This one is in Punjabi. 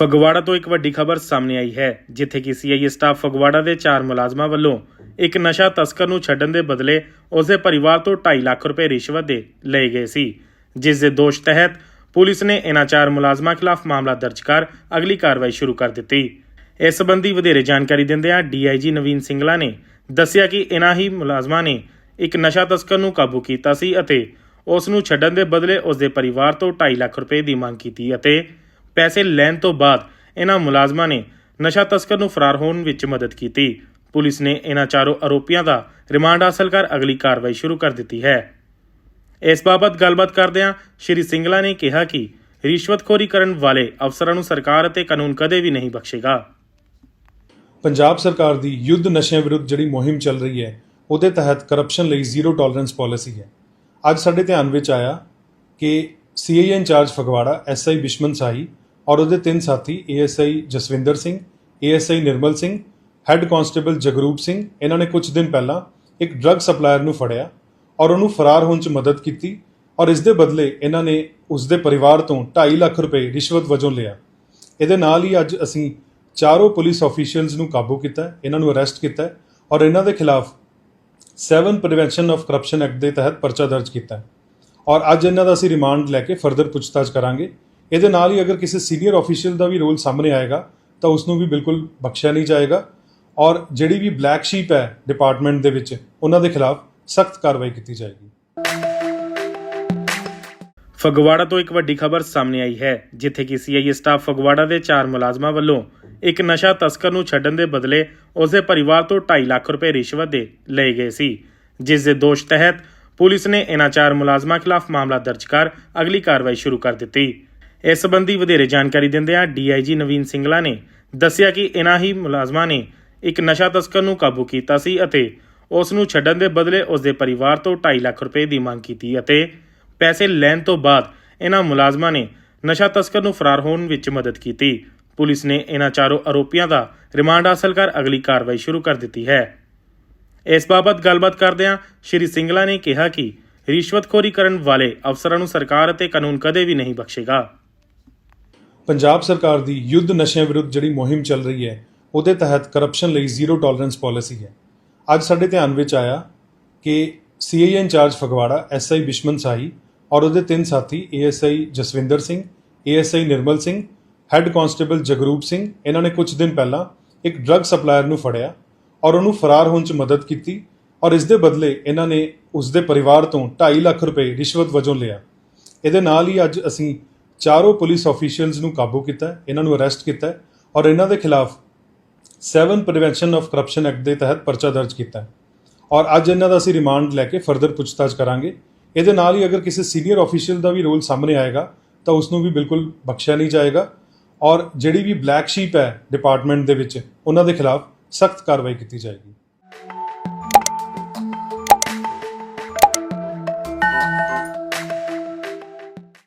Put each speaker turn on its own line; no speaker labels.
ਫਗਵਾੜਾ ਤੋਂ ਇੱਕ ਵੱਡੀ ਖਬਰ ਸਾਹਮਣੇ ਆਈ ਹੈ, ਜਿੱਥੇ ਕਿ ਸੀਆਈਏ ਸਟਾਫ ਫਗਵਾੜਾ ਦੇ ਚਾਰ ਮੁਲਾਜ਼ਮਾਂ ਵੱਲੋਂ ਇੱਕ ਨਸ਼ਾ ਤਸਕਰ ਨੂੰ ਛੱਡਣ ਦੇ ਬਦਲੇ ਉਸਦੇ ਪਰਿਵਾਰ ਤੋਂ 2.5 ਲੱਖ ਰੁਪਏ ਰਿਸ਼ਵਤ ਦੇ ਲਏ ਗਏ ਸੀ, ਜਿਸ ਦੇ ਦੋਸ਼ ਤਹਿਤ ਪੁਲਿਸ ਨੇ ਇਹਨਾਂ ਚਾਰ ਮੁਲਾਜ਼ਮਾਂ ਖਿਲਾਫ ਮਾਮਲਾ ਦਰਜ ਕਰ ਅਗਲੀ ਕਾਰਵਾਈ ਸ਼ੁਰੂ ਕਰ ਦਿੱਤੀ। ਇਸ ਸੰਬੰਧੀ ਵਧੇਰੇ ਜਾਣਕਾਰੀ ਦਿੰਦਿਆਂ ਡੀਆਈਜੀ ਨਵੀਨ ਸਿੰਗਲਾ ਨੇ ਦੱਸਿਆ ਕਿ ਇਹਨਾਂ ਹੀ ਮੁਲਾਜ਼ਮਾਂ ਨੇ ਇੱਕ ਨਸ਼ਾ ਤਸਕਰ ਨੂੰ ਕਾਬੂ ਕੀਤਾ ਸੀ ਅਤੇ ਉਸ ਨੂੰ ਛੱਡਣ ਦੇ ਬਦਲੇ ਉਸ ਦੇ ਪਰਿਵਾਰ ਤੋਂ 2.5 ਲੱਖ ਰੁਪਏ ਦੀ ਮੰਗ ਕੀਤੀ ਅਤੇ ਪੈਸੇ ਲੈਣ ਤੋਂ ਬਾਅਦ ਇਹਨਾਂ ਮੁਲਾਜ਼ਮਾਂ ਨੇ ਨਸ਼ਾ ਤਸਕਰ ਨੂੰ ਫਰਾਰ ਹੋਣ ਵਿੱਚ ਮਦਦ ਕੀਤੀ। ਪੁਲਿਸ ਨੇ ਇਹਨਾਂ ਚਾਰੋਂ ਆਰੋਪੀਆਂ ਦਾ ਰਿਮਾਂਡ ਹਾਸਲ ਕਰ ਅਗਲੀ ਕਾਰਵਾਈ ਸ਼ੁਰੂ ਕਰ ਦਿੱਤੀ ਹੈ। ਇਸ ਬਾਬਤ ਗੱਲਬਾਤ ਕਰਦਿਆਂ ਸ਼੍ਰੀ ਸਿੰਗਲਾ ਨੇ ਕਿਹਾ ਕਿ ਰਿਸ਼ਵਤਖੋਰੀ ਕਰਨ ਵਾਲੇ ਅਫਸਰਾਂ ਨੂੰ ਸਰਕਾਰ ਅਤੇ ਕਾਨੂੰਨ ਕਦੇ ਵੀ ਨਹੀਂ ਬਖਸ਼ੇਗਾ।
ਪੰਜਾਬ ਸਰਕਾਰ ਦੀ ਯੁੱਧ ਨਸ਼ਿਆਂ ਵਿਰੁੱਧ ਜਿਹੜੀ ਮੁਹਿੰਮ ਚੱਲ ਰਹੀ ਹੈ, ਉਹਦੇ ਤਹਿਤ ਕਰਪਸ਼ਨ ਲਈ ਜ਼ੀਰੋ ਟੋਲਰੈਂਸ ਪਾਲਿਸੀ ਹੈ। ਅੱਜ ਸਾਡੇ ਧਿਆਨ ਵਿੱਚ ਆਇਆ ਕਿ CIA incharge Phagwara SI Bishman Sahi ਔਰ ਉਹਦੇ ਤਿੰਨ ਸਾਥੀ ASI Jaswinder Singh ASI Nirmal Singh head constable Jagroop Singh, ਇਹਨਾਂ ਨੇ ਕੁਝ ਦਿਨ ਪਹਿਲਾਂ ਇੱਕ ਡਰੱਗ ਸਪਲਾਇਰ ਨੂੰ ਫੜਿਆ ਔਰ ਉਹਨੂੰ ਫਰਾਰ ਹੋਣ 'ਚ ਮਦਦ ਕੀਤੀ ਔਰ ਇਸ ਦੇ ਬਦਲੇ ਇਹਨਾਂ ਨੇ ਉਸ ਦੇ ਪਰਿਵਾਰ ਤੋਂ 2.5 ਲੱਖ ਰੁਪਏ ਰਿਸ਼ਵਤ ਵਜੋਂ ਲਿਆ। ਇਹਦੇ ਨਾਲ ਹੀ ਅੱਜ ਅਸੀਂ ਚਾਰੋਂ ਪੁਲਿਸ ਆਫੀਸ਼ੀਅਲਸ ਨੂੰ ਕਾਬੂ ਕੀਤਾ, ਇਹਨਾਂ ਨੂੰ ਅਰੈਸਟ ਕੀਤਾ ਔਰ ਇਹਨਾਂ ਦੇ ਖਿਲਾਫ 7 ਪ੍ਰੀਵੈਂਸ਼ਨ ਆਫ ਕਰਪਸ਼ਨ ਐਕਟ ਦੇ ਤਹਿਤ ਪਰਚਾ ਦਰਜ ਕੀਤਾ। ਔਰ ਅੱਜ ਇਹਨਾਂ ਦਾ ਅਸੀਂ ਰਿਮਾਂਡ ਲੈ ਕੇ ਫਰਦਰ ਪੁੱਛਤਾਛ ਕਰਾਂਗੇ ਇਹਦੇ ਨਾਲ ਹੀ ਅਗਰ ਕਿਸੇ ਸੀਨੀਅਰ ਆਫੀਸ਼ੀਅਲ ਦਾ ਵੀ ਰੋਲ ਸਾਹਮਣੇ ਆਏਗਾ, ਤਾਂ ਉਸ ਨੂੰ ਵੀ ਬਿਲਕੁਲ ਬਖਸ਼ਿਆ ਨਹੀਂ ਜਾਏਗਾ। ਔਰ ਜਿਹੜੀ ਵੀ ਬਲੈਕ ਸ਼ੀਪ ਹੈ ਡਿਪਾਰਟਮੈਂਟ ਦੇ ਵਿੱਚ, ਉਹਨਾਂ ਦੇ ਖਿਲਾਫ ਸਖਤ ਕਾਰਵਾਈ ਕੀਤੀ ਜਾਏਗੀ।
ਫਗਵਾੜਾ ਤੋਂ ਇੱਕ ਵੱਡੀ ਖਬਰ ਸਾਹਮਣੇ ਆਈ ਹੈ, ਜਿੱਥੇ ਕਿ ਸੀਆਈਏ ਸਟਾਫ ਫਗਵਾੜਾ ਦੇ ਚਾਰ ਮੁਲਾਜ਼ਮਾਂ ਵੱਲੋਂ ਇੱਕ ਨਸ਼ਾ ਤਸਕਰ ਨੂੰ ਛੱਡਣ ਦੇ ਬਦਲੇ ਉਸਦੇ ਪਰਿਵਾਰ ਤੋਂ 2.5 ਲੱਖ ਰੁਪਏ ਰਿਸ਼ਵਤ ਦੇ ਲਏ ਗਏ ਸੀ, ਜਿਸ ਦੇ ਦੋਸ਼ ਤਹਿਤ ਪੁਲਿਸ ਨੇ ਇਹਨਾਂ ਚਾਰ ਮੁਲਾਜ਼ਮਾਂ ਖਿਲਾਫ ਮਾਮਲਾ ਦਰਜ ਕਰ ਅਗਲੀ ਕਾਰਵਾਈ ਸ਼ੁਰੂ ਕਰ ਦਿੱਤੀ। ਇਸ ਸੰਬੰਧੀ ਵਧੇਰੇ ਜਾਣਕਾਰੀ ਦਿੰਦਿਆਂ ਡੀਆਈਜੀ ਨਵੀਨ ਸਿੰਗਲਾ ਨੇ ਦੱਸਿਆ ਕਿ ਇਨ੍ਹਾਂ ਹੀ ਮੁਲਾਜ਼ਮਾਂ ਨੇ ਇੱਕ ਨਸ਼ਾ ਤਸਕਰ ਨੂੰ ਕਾਬੂ ਕੀਤਾ ਸੀ ਅਤੇ ਉਸ ਨੂੰ ਛੱਡਣ ਦੇ ਬਦਲੇ ਉਸ ਦੇ ਪਰਿਵਾਰ ਤੋਂ 2.5 ਲੱਖ ਰੁਪਏ ਦੀ ਮੰਗ ਕੀਤੀ ਅਤੇ ਪੈਸੇ ਲੈਣ ਤੋਂ ਬਾਅਦ ਇਹਨਾਂ ਮੁਲਾਜ਼ਮਾਂ ਨੇ ਨਸ਼ਾ ਤਸਕਰ ਨੂੰ ਫਰਾਰ ਹੋਣ ਵਿੱਚ ਮਦਦ ਕੀਤੀ। ਪੁਲਿਸ ਨੇ ਇਹਨਾਂ ਚਾਰੋਂ ਆਰੋਪੀਆਂ ਦਾ ਰਿਮਾਂਡ ਹਾਸਲ ਕਰ ਅਗਲੀ ਕਾਰਵਾਈ ਸ਼ੁਰੂ ਕਰ ਦਿੱਤੀ ਹੈ। ਇਸ ਬਾਬਤ ਗੱਲਬਾਤ ਕਰਦਿਆਂ ਸ਼੍ਰੀ ਸਿੰਗਲਾ ਨੇ ਕਿਹਾ ਕਿ ਰਿਸ਼ਵਤਖੋਰੀ ਕਰਨ ਵਾਲੇ ਅਫਸਰਾਂ ਨੂੰ ਸਰਕਾਰ ਅਤੇ ਕਾਨੂੰਨ ਕਦੇ ਵੀ ਨਹੀਂ ਬਖਸ਼ੇਗਾ।
ਪੰਜਾਬ ਸਰਕਾਰ ਦੀ ਯੁੱਧ ਨਸ਼ਿਆਂ ਵਿਰੁੱਧ ਜਿਹੜੀ ਮੁਹਿੰਮ ਚੱਲ ਰਹੀ ਹੈ, ਉਹਦੇ ਤਹਿਤ ਕਰਪਸ਼ਨ ਲਈ ਜ਼ੀਰੋ ਟੋਲਰੈਂਸ ਪਾਲਿਸੀ ਹੈ। ਅੱਜ ਸਾਡੇ ਧਿਆਨ ਵਿੱਚ ਆਇਆ ਕਿ CIA incharge Phagwara SI Bishman Sahi ਔਰ ਉਹਦੇ ਤਿੰਨ ਸਾਥੀ ASI Jaswinder Singh ASI Nirmal Singh head constable Jagroop Singh, ਇਹਨਾਂ ਨੇ ਕੁਝ ਦਿਨ ਪਹਿਲਾਂ ਇੱਕ ਡਰੱਗ ਸਪਲਾਇਰ ਨੂੰ ਫੜਿਆ ਔਰ ਉਹਨੂੰ ਫਰਾਰ ਹੋਣ 'ਚ ਮਦਦ ਕੀਤੀ ਔਰ ਇਸ ਦੇ ਬਦਲੇ ਇਹਨਾਂ ਨੇ ਉਸ ਦੇ ਪਰਿਵਾਰ ਤੋਂ 2.5 ਲੱਖ ਰੁਪਏ ਰਿਸ਼ਵਤ ਵਜੋਂ ਲਿਆ। ਇਹਦੇ ਨਾਲ ਹੀ ਅੱਜ ਅਸੀਂ ਚਾਰੋਂ ਪੁਲਿਸ ਆਫੀਸ਼ੀਅਲਸ ਨੂੰ ਕਾਬੂ ਕੀਤਾ, ਇਹਨਾਂ ਨੂੰ ਅਰੈਸਟ ਕੀਤਾ ਔਰ ਇਹਨਾਂ ਦੇ ਖਿਲਾਫ 7 ਪ੍ਰੀਵੈਂਸ਼ਨ ਆਫ ਕਰਪਸ਼ਨ ਐਕਟ ਦੇ ਤਹਿਤ ਪਰਚਾ ਦਰਜ ਕੀਤਾ। ਔਰ ਅੱਜ ਇਹਨਾਂ ਦਾ ਅਸੀਂ ਰਿਮਾਂਡ ਲੈ ਕੇ ਫਰਦਰ ਪੁੱਛਤਾਛ ਕਰਾਂਗੇ। ਇਹਦੇ ਨਾਲ ਹੀ ਅਗਰ ਕਿਸੇ ਸੀਨੀਅਰ ਆਫੀਸ਼ੀਅਲ ਦਾ ਵੀ ਰੋਲ ਸਾਹਮਣੇ ਆਏਗਾ, ਤਾਂ ਉਸ ਨੂੰ ਵੀ ਬਿਲਕੁਲ ਬਖਸ਼ਿਆ ਨਹੀਂ ਜਾਏਗਾ। ਔਰ ਜਿਹੜੀ ਵੀ ਬਲੈਕ ਸ਼ੀਪ ਹੈ ਡਿਪਾਰਟਮੈਂਟ ਦੇ ਵਿੱਚ, ਉਹਨਾਂ ਦੇ ਖਿਲਾਫ ਸਖਤ ਕਾਰਵਾਈ ਕੀਤੀ ਜਾਏਗੀ।